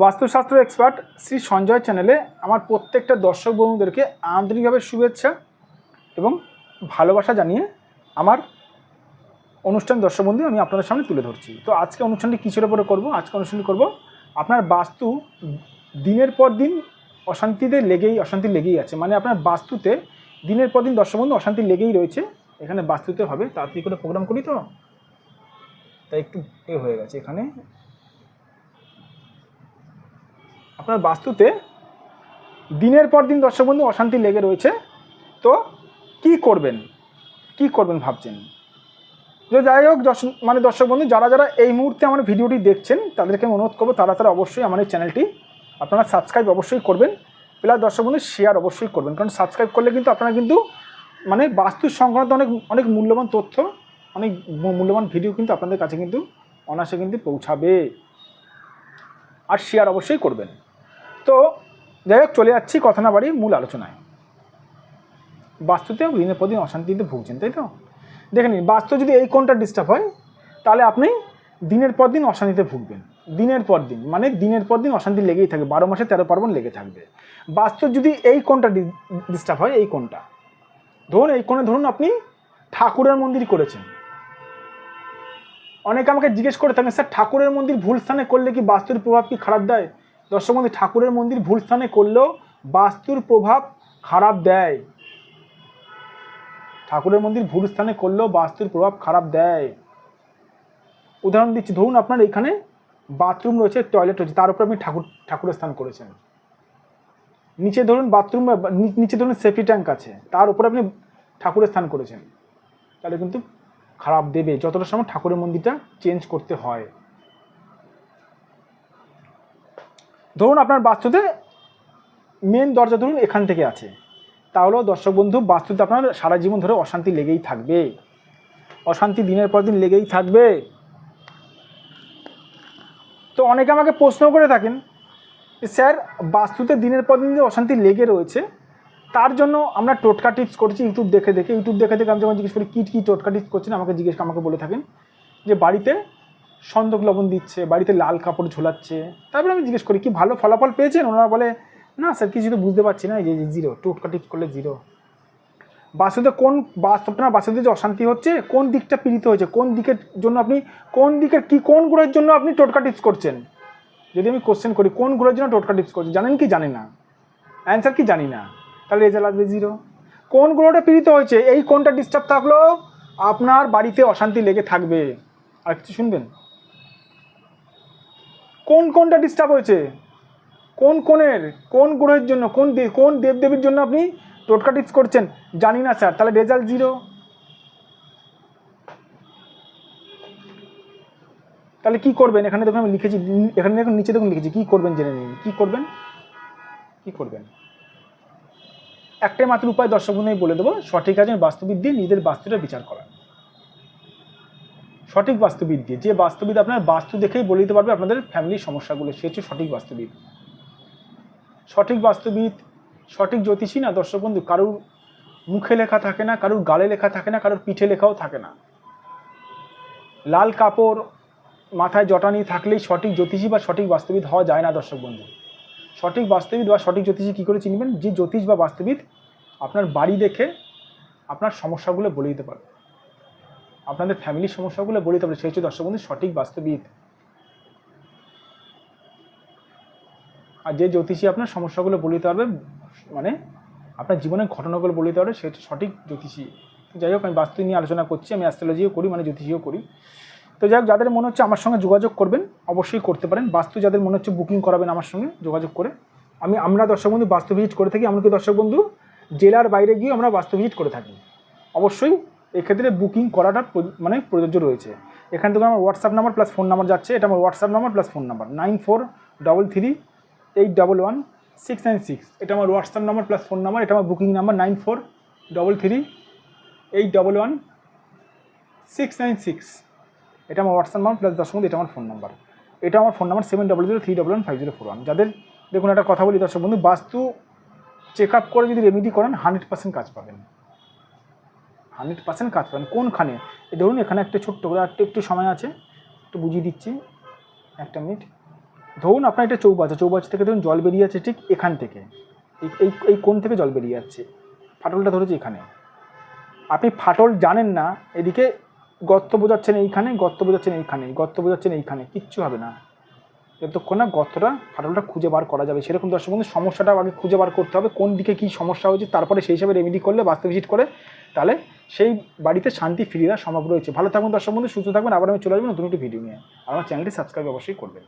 বাস্তুশাস্ত্র এক্সপার্ট শ্রী সঞ্জয় চ্যানেলে আমার প্রত্যেকটা দর্শক বন্ধুদেরকে আন্তরিকভাবে শুভেচ্ছা এবং ভালোবাসা জানিয়ে আমার অনুষ্ঠান দর্শক বন্ধু আমি আপনাদের সামনে তুলে ধরছি। তো আজকে অনুষ্ঠানটি কিসের উপরে করব? আজকে অনুষ্ঠানটি করব আপনার বাস্তু দিনের পর দিন অশান্তিতে লেগেই, অশান্তি লেগেই আছে। মানে আপনার বাস্তুতে দিনের পর দিন দর্শক বন্ধু অশান্তি লেগেই রয়েছে। এখানে বাস্তুতে হবে। তাড়াতাড়ি করে প্রোগ্রাম করি তো? তাই একটু এ হয়ে গেছে এখানে। আপনার বাস্তুতে দিনের পর দিন দর্শক বন্ধু অশান্তি লেগে রয়েছে। তো কি করবেন? কি করবেন ভাবছেন? তো যাই হোক দর্শক- মানে দর্শক বন্ধু, যারা যারা এই মুহূর্তে আমার ভিডিওটি দেখছেন, তাদেরকে আমি অনুরোধ করব, তারা তারা অবশ্যই আমার এই চ্যানেলটি আপনারা সাবস্ক্রাইব অবশ্যই করবেন। প্লাস দর্শক বন্ধু শেয়ার অবশ্যই করবেন। কারণ সাবস্ক্রাইব করলে কিন্তু আপনারা কিন্তু মানে বাস্তু সংক্রান্ত অনেক অনেক মূল্যবান তথ্য, অনেক মূল্যবান ভিডিও কিন্তু আপনাদের কাছে কিন্তু অনায়াসে কিন্তু পৌঁছাবে। আর শেয়ার অবশ্যই করবেন। তো যাই হোক, চলে যাচ্ছি কথা না বাড়ি মূল আলোচনায়। বাস্তুতেও দিনের পর দিন অশান্তিতে ভুগছেন, তাই তো? দেখে নিন, বাস্তু যদি এই কোনটা ডিস্টার্ব হয়, তাহলে আপনি দিনের পর দিন অশান্তিতে ভুগবেন। দিনের পর দিন মানে দিনের পর দিন অশান্তি লেগেই থাকবে বারো মাসে তেরো পার্বণ লেগে থাকবে। বাস্তু যদি এই কোনটা ডিস্টার্ব হয়, এই কোনটা ধরুন এই কোণে ধরুন আপনি ঠাকুরের মন্দির করেছেন। অনেকে আমাকে জিজ্ঞেস করে থাকেন স্যার ঠাকুরের মন্দির ভুল স্থানে করলে কি বাস্তুর প্রভাব কি খারাপ দেয়? দর্শক বন্ধু, ঠাকুরের মন্দির ভুল স্থানে করলেও বাস্তুর প্রভাব খারাপ দেয়। ঠাকুরের মন্দির ভুল স্থানে করলেও বাস্তুর প্রভাব খারাপ দেয়। উদাহরণ দিচ্ছি, ধরুন আপনার এখানে বাথরুম রয়েছে, টয়লেট রয়েছে, তার উপর আপনি ঠাকুর, ঠাকুরের স্থান করেছেন। নিচে ধরুন বাথরুম, নিচে ধরুন সেফটি ট্যাঙ্ক আছে, তার উপরে আপনি ঠাকুরের স্থান করেছেন। তাহলে কিন্তু খারাপ দেবে, যতটা সময় ঠাকুরের মন্দিরটা চেঞ্জ করতে হয়। ধরুন আপনার বাস্তুতে মেন দরজা ধরুন এখান থেকে আছে। তাহলেও দর্শক বন্ধু, বাস্তুতে আপনার সারা জীবন ধরে অশান্তি লেগেই থাকবে। অশান্তি দিনের পর দিন লেগেই থাকবে। তো অনেকে আমাকে প্রশ্ন করে থাকেন স্যার, বাস্তুতে দিনের পর দিন যে অশান্তি লেগে রয়েছে তার জন্য আমরা টোটকা টিপস করছি ইউটিউব দেখে দেখে। ইউটিউব দেখে দেখে আমি যখন জিজ্ঞেস করি, কী কী টোটকা টিপস করছেন? আমাকে জিজ্ঞেস আমাকে বলে থাকেন যে, বাড়িতে সন্দক লবণ দিচ্ছে, বাড়িতে লাল কাপড় ঝোলাচ্ছে। তারপরে আমি জিজ্ঞেস করি, কি ভালো ফলাফল পেয়েছেন? ওনারা বলে, না স্যার, কিছু তো বুঝতে পারছি না, এই যে জিরো টোটকা টিপস করলে জিরো বাসুতে কোন বাস্তবটা বাসুতে যে অশান্তি হচ্ছে, কোন দিকটা পীড়িত হয়েছে, কোন দিকের জন্য আপনি, কোন দিকের কি, কোন গ্রহের জন্য আপনি টোটকা টিপস করছেন? যদি আমি কোশ্চেন করি, কোন গ্রহের জন্য টোটকা টিপস করছেন জানেন কি? জানি না। অ্যান্সার কি? জানি না। তাহলে রেজাল্ট আসবে জিরো কোন গ্রহটা পীড়িত হয়েছে, এই কোনটা ডিস্টার্ব থাকল, আপনার বাড়িতে অশান্তি লেগে থাকবে। আর কিছু শুনবেন? কোন কোনটা ডিস্টার্ব হয়েছে? কোন কোণের, কোন গ্রহের জন্য, কোন কোন দেবদেবীর জন্য আপনি টোটকা টিপস করছেন? জানি না স্যার তাহলে রেজাল্ট জিরো তাহলে কি করবেন? এখানে দেখুন আমি লিখেছি, এখানে দেখুন নিচে দেখুন লিখেছি, কি করবেন জেনে নিন। কি করবেন? কি করবেন? একটাই মাত্র উপায় দর্শক বন্ধু বলে দেবো, সঠিক আছেন বাস্তবিদ দিয়ে নিজেদের বাস্তুটা বিচার করা। সঠিক বাস্তুবিদ দিয়ে, যে বাস্তুবিদ আপনার বাস্তু দেখেই বলে দিতে পারবে আপনাদের ফ্যামিলির সমস্যাগুলো, সে হচ্ছে সঠিক বাস্তুবিদ সঠিক বাস্তুবিদ সঠিক জ্যোতিষী না দর্শক বন্ধু, কারুর মুখে লেখা থাকে না, কারুর গালে লেখা থাকে না, কারুর পিঠে লেখাও থাকে না। লাল কাপড় মাথায় জটানি থাকলেই সঠিক জ্যোতিষী বা সঠিক বাস্তবিদ হওয়া যায় না দর্শক বন্ধু। সঠিক বাস্তবিদ বা সঠিক জ্যোতিষী কী করে চিনবেন? যে জ্যোতিষ বা বাস্তবিদ আপনার বাড়ি দেখে আপনার সমস্যাগুলো বলে দিতে পারবে। আপনাদের ফ্যামিলির সমস্যাগুলো বলে দিতে পারবে। সেই হচ্ছে দর্শক বন্ধু, সঠিক বাস্তবিদ আর যে জ্যোতিষী আপনার সমস্যাগুলো বলে দিতে পারবে মানে আপনার জীবনের ঘটনাগুলো বলে দিতে পারবে সে হচ্ছে সঠিক জ্যোতিষী। যাই হোক, আমি বাস্তু নিয়ে আলোচনা করছি, আমি অ্যাস্ট্রোলজিও করি মানে জ্যোতিষীও করি। তো যাই হোক, যাদের মনে হচ্ছে আমার সঙ্গে যোগাযোগ করবেন, অবশ্যই করতে পারেন। বাস্তু যাদের মনে হচ্ছে বুকিং করাবেন আমার সঙ্গে যোগাযোগ করে। আমি, আমরা দর্শক বন্ধু বাস্তু ভিজিট করে থাকি, এমনকি দর্শক বন্ধু জেলার বাইরে গিয়ে আমরা বাস্তু ভিজিট করে থাকি। অবশ্যই এক্ষেত্রে বুকিং করাটা মানে প্রযোজ্য রয়েছে। এখান থেকে আমার WhatsApp number plus phone number যাচ্ছে। এটা আমার WhatsApp number plus phone number nine four double three eight double one six nine six এটা আমার WhatsApp number plus phone number এটা আমার booking number nine four double three eight double one six nine six এটা আমার WhatsApp number plus দর্শক বন্ধু, এটা আমার ফোন নাম্বার এটা আমার phone number seven double zero three double one five zero four one যাদের দেখুন একটা কথা বলি দর্শক বন্ধু, বাস্তু চেক আপ করে যদি রেমিডি করেন হান্ড্রেড পার্সেন্ট কাজ পাবেন। হান্ড্রেড পার্সেন্ট কাজ পাবেন। কোনখানে? ধরুন এখানে একটা ছোট্ট করে একটু একটু সময় আছে, একটু বুঝিয়ে দিচ্ছি। একটা মিনিট ধরুন আপনার একটা চৌবাচ্চা চৌবাচ্চা থেকে ধরুন জল বেরিয়ে যাচ্ছে ঠিক এখান থেকে। এই এই কোণ থেকে জল বেরিয়ে যাচ্ছে। ফাটলটা ধরেছে এখানে। আপনি ফাটল জানেন না, এদিকে গর্ত বোঝাচ্ছেন এইখানে, গর্ত বোঝাচ্ছেন এইখানে, গর্ত বোঝাচ্ছেন এইখানে, কিচ্ছু হবে না। যতক্ষণ না গর্তটা, ফাটলটা খুঁজে বার করা যাবে। সেরকম দর্শক বন্ধু সমস্যাটা আগে খুঁজে বার করতে হবে। কোন দিকে কী সমস্যা হয়েছে, তারপরে সেই হিসাবে রেমেডি করলে, বাস্তব ভিজিট করে, তাহলে সেই বাড়িতে শান্তি ফিরিয়ে দেওয়া সম্ভব রয়েছে। ভালো থাকুন দর্শক বন্ধু, সুস্থ থাকবেন আবার আমি চলে আসব নতুন একটি ভিডিও নিয়ে। আমার চ্যানেলটি সাবস্ক্রাইব অবশ্যই করবেন।